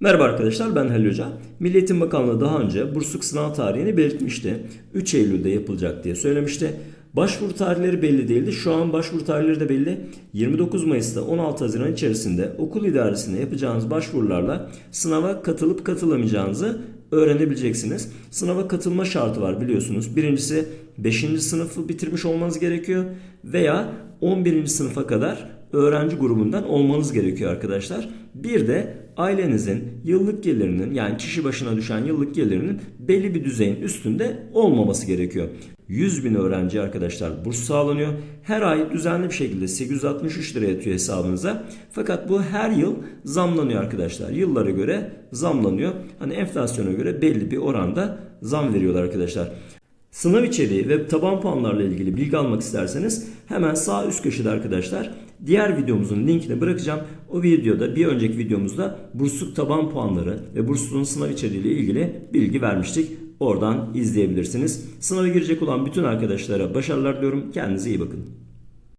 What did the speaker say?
Merhaba arkadaşlar ben Halil Hoca. Milli Eğitim Bakanlığı daha önce bursluk sınav tarihini belirtmişti. 3 Eylül'de yapılacak diye söylemişti. Başvuru tarihleri belli değildi. Şu an başvuru tarihleri de belli. 29 Mayıs'ta 16 Haziran içerisinde okul idaresinde yapacağınız başvurularla sınava katılıp katılamayacağınızı öğrenebileceksiniz. Sınava katılma şartı var biliyorsunuz. Birincisi 5. sınıfı bitirmiş olmanız gerekiyor veya 11. sınıfa kadar öğrenci grubundan olmanız gerekiyor arkadaşlar. Bir de ailenizin yıllık gelirinin yani kişi başına düşen yıllık gelirinin belli bir düzeyin üstünde olmaması gerekiyor. 100 bin öğrenci arkadaşlar burs sağlanıyor. Her ay düzenli bir şekilde 863 lira yatıyor hesabınıza. Fakat bu her yıl zamlanıyor arkadaşlar. Yıllara göre zamlanıyor. Hani enflasyona göre belli bir oranda zam veriyorlar arkadaşlar. Sınav içeriği ve taban puanlarla ilgili bilgi almak isterseniz hemen sağ üst köşede arkadaşlar diğer videomuzun linkini bırakacağım. O videoda bir önceki videomuzda bursluk taban puanları ve bursluğun sınav içeriği ile ilgili bilgi vermiştik. Oradan izleyebilirsiniz. Sınava girecek olan bütün arkadaşlara başarılar diliyorum. Kendinize iyi bakın.